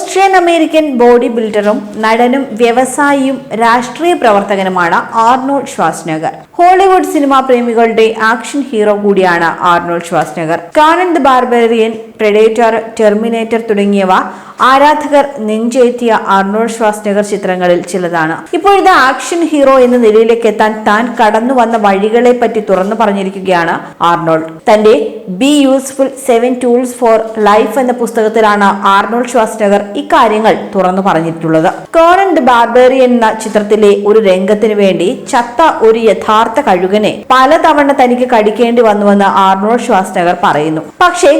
Austrian American body ബിൽഡറും നടനും വ്യവസായിയും രാഷ്ട്രീയ പ്രവർത്തകനുമാണ് ആർണോൾഡ് ഷ്വാസ്നഗർ. ഹോളിവുഡ് സിനിമാ പ്രേമികളുടെ ആക്ഷൻ ഹീറോ കൂടിയാണ് Arnold Schwarzenegger. Conan the Barbarian Predator Terminator തുടങ്ങിയവ ആരാധകർ നെഞ്ചേറ്റിയ അർണോൾഡ് ശ്വാസ്നഗർ ചിത്രങ്ങളിൽ ചിലതാണ്. ഇപ്പോഴത്തെ ആക്ഷൻ ഹീറോ എന്ന നിലയിലേക്ക് എത്താൻ താൻ കടന്നു വന്ന വഴികളെ പറ്റി തുറന്നു പറഞ്ഞിരിക്കുകയാണ് ആർണോൾഡ് തന്റെ be useful seven tools for life എന്ന പുസ്തകത്തിലാണ് ആർണോൾഡ് ശ്വാസ്നഗർ ഇക്കാര്യങ്ങൾ തുറന്നു പറഞ്ഞിട്ടുള്ളത്. കോറൻ ദ ബാർബേറിയൻ എന്ന ചിത്രത്തിലെ ഒരു രംഗത്തിന് വേണ്ടി ചത്ത ഒരു യഥാർത്ഥ കഴുകനെ പലതവണ തനിക്ക് കടിക്കേണ്ടി വന്നുവെന്ന് ആർണോൾഡ് ശ്വാസ്നഗർ പറയുന്നു. പക്ഷേ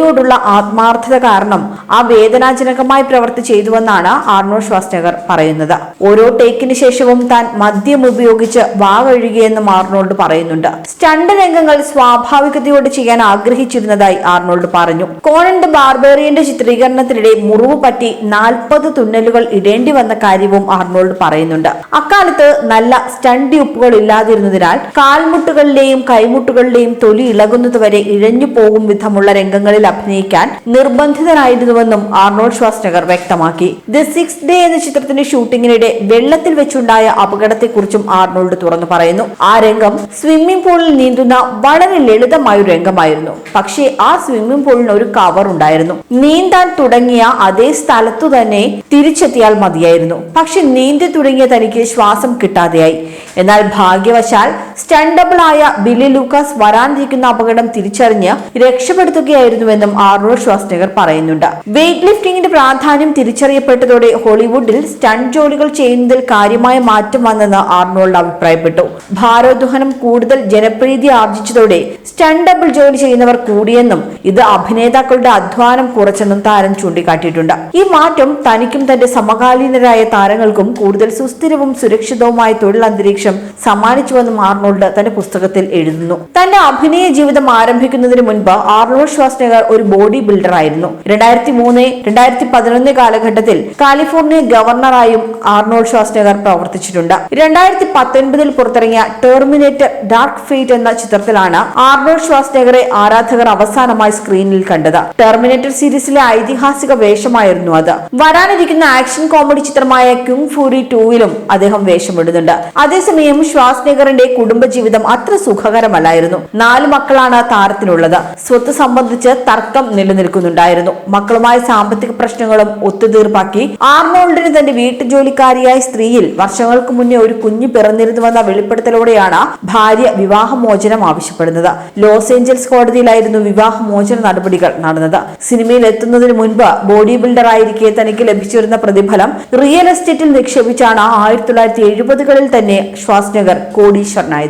ജോലിയോടുള്ള ആത്മാർത്ഥത കാരണം ആ വേദനാജനകമായ പ്രവർത്തി ചെയ്തുവെന്നാണ് ആർണോ ശ്വാസ്നഗർ പറയുന്നത്. ഓരോ ടേക്കിന് ശേഷവും താൻ മദ്യം ഉപയോഗിച്ച് വാ കഴുകിയെന്നും ആർണോൾഡ് പറയുന്നുണ്ട്. സ്റ്റണ്ട് രംഗങ്ങൾ സ്വാഭാവികതയോട് ചെയ്യാൻ ആഗ്രഹിച്ചിരുന്നതായി ആർണോൾഡ് പറഞ്ഞു. കോണന്റ് ബാർബേറിയന്റെ ചിത്രീകരണത്തിനിടെ മുറിവ് പറ്റി നാൽപ്പത് തുന്നലുകൾ ഇടേണ്ടി വന്ന കാര്യവും ആർണോൾഡ് പറയുന്നുണ്ട്. അക്കാലത്ത് നല്ല സ്റ്റണ്ട് ഉപ്പുകൾ ഇല്ലാതിരുന്നതിനാൽ കാൽമുട്ടുകളിലെയും കൈമുട്ടുകളിലെയും തൊലി ഇളകുന്നതുവരെ ഇഴഞ്ഞു പോകും വിധമുള്ള രംഗങ്ങളിൽ അഭിനയിക്കാൻ നിർബന്ധിതനായിരുന്നുവെന്നും ആർണോൾഡ് ശ്വാസ്നഗർ വ്യക്തമാക്കി. ദ സിക്സ് ഡേ എന്ന ചിത്രത്തിന്റെ ഷൂട്ടിങ്ങിനിടെ വെള്ളത്തിൽ വെച്ചുണ്ടായ അപകടത്തെക്കുറിച്ചും ആർണോൾഡ് തുറന്നു പറയുന്നു. ആ രംഗം സ്വിമ്മിംഗ് പൂളിൽ നീന്തുന്ന വളരെ ലളിതമായ രംഗമായിരുന്നു. പക്ഷേ ആ സ്വിമ്മിംഗ് പൂളിന് ഒരു കവർ ഉണ്ടായിരുന്നു. നീന്താൻ തുടങ്ങിയ അതേ സ്ഥലത്തു തന്നെ തിരിച്ചെത്തിയാൽ മതിയായിരുന്നു. പക്ഷെ നീന്തി തുടങ്ങിയ തനിക്ക് ശ്വാസം കിട്ടാതെയായി. എന്നാൽ ഭാഗ്യവശാൽ സ്റ്റണ്ടബിളായ ബില്ലി ലൂക്കാസ് വരാനിരിക്കുന്ന അപകടം തിരിച്ചറിഞ്ഞ് രക്ഷപ്പെടുത്തുകയായിരുന്നുവെന്നും ആർണോൾഡ് ശ്വാസ്നഗർ പറയുന്നുണ്ട്. വെയ്റ്റ് ലിഫ്റ്റിംഗിന്റെ പ്രാധാന്യം തിരിച്ചറിയപ്പെട്ടതോടെ ഹോളിവുഡിൽ സ്റ്റണ്ട് ജോലികൾ ചെയ്യുന്നതിൽ കാര്യമായ മാറ്റം വന്നെന്ന് ആർണോൾഡ് അഭിപ്രായപ്പെട്ടു. ഭാരോദ്വഹനം കൂടുതൽ ജനപ്രീതി ആർജിച്ചതോടെ സ്റ്റണ്ടബിൾ ജോലി ചെയ്യുന്നവർ കൂടിയെന്നും ഇത് അഭിനേതാക്കളുടെ അധ്വാനം കുറച്ചെന്നും താരം ചൂണ്ടിക്കാട്ടിയിട്ടുണ്ട്. ഈ മാറ്റം തനിക്കും തന്റെ സമകാലീനരായ താരങ്ങൾക്കും കൂടുതൽ സുസ്ഥിരവും സുരക്ഷിതവുമായ തൊഴിൽ അന്തരീക്ഷം സമ്മാനിച്ചുവെന്നും ആർണോൾഡ് തന്റെ പുസ്തകത്തിൽ എഴുതുന്നു. തന്റെ അഭിനയ ജീവിതം ആരംഭിക്കുന്നതിന് മുൻപ് ആർണോൾഡ് ശ്വാസ്നഗർ ഒരു ബോഡി ബിൽഡർ ആയിരുന്നു. രണ്ടായിരത്തി മൂന്ന് രണ്ടായിരത്തി പതിനൊന്ന് കാലഘട്ടത്തിൽ കാലിഫോർണിയ ഗവർണറായും ആർണോൾഡ് ശ്വാസ്നഗർ പ്രവർത്തിച്ചിട്ടുണ്ട്. രണ്ടായിരത്തി പത്തൊൻപതിൽ പുറത്തിറങ്ങിയ ടെർമിനേറ്റർ ഡാർക്ക് ഫെയ്റ്റ് എന്ന ചിത്രത്തിലാണ് ആർണോൾഡ് ശ്വാസ്നഗറെ ആരാധകർ അവസാനമായി സ്ക്രീനിൽ കണ്ടത്. ടെർമിനേറ്റർ സീരീസിലെ ഐതിഹാസിക വേഷമായിരുന്നു അത്. വരാനിരിക്കുന്ന ആക്ഷൻ കോമഡി ചിത്രമായ കിങ് ഫൂരി ടൂവിലും അദ്ദേഹം വേഷമിടുന്നുണ്ട്. അതേസമയം ശ്വാസ്നഗറിന്റെ കുടുംബജീവിതം അത്ര സുഖകരമല്ലായിരുന്നു. നാല് മക്കളാണ് താരത്തിനുള്ളത്. സ്വത്ത് സംബന്ധിച്ച് തർക്കം നിലനിൽക്കുന്നുണ്ടായിരുന്നു. മക്കളുമായ സാമ്പത്തിക പ്രശ്നങ്ങളും ഒത്തുതീർപ്പാക്കി ആർണോൾഡിന് തന്റെ വീട്ടുജോലിക്കാരിയായ സ്ത്രീയിൽ വർഷങ്ങൾക്ക് മുന്നേ ഒരു കുഞ്ഞ് പിറന്നിരുന്നുവെന്ന വെളിപ്പെടുത്തലോടെയാണ് ഭാര്യ വിവാഹമോചനം ആവശ്യപ്പെടുന്നത്. ലോസ് ഏഞ്ചൽസ് കോടതിയിലായിരുന്നു വിവാഹമോചന നടപടികൾ നടന്നത്. സിനിമയിൽ എത്തുന്നതിന് മുൻപ് ബോഡി ബിൽഡർ ആയിരിക്കെ തനിക്ക് ലഭിച്ചിരുന്ന പ്രതിഫലം റിയൽ എസ്റ്റേറ്റിൽ നിക്ഷേപിച്ചാണ് ആയിരത്തി തൊള്ളായിരത്തി എഴുപതുകളിൽ തന്നെ ശ്വാസ്നഗർ കോടീശ്വരനായത്.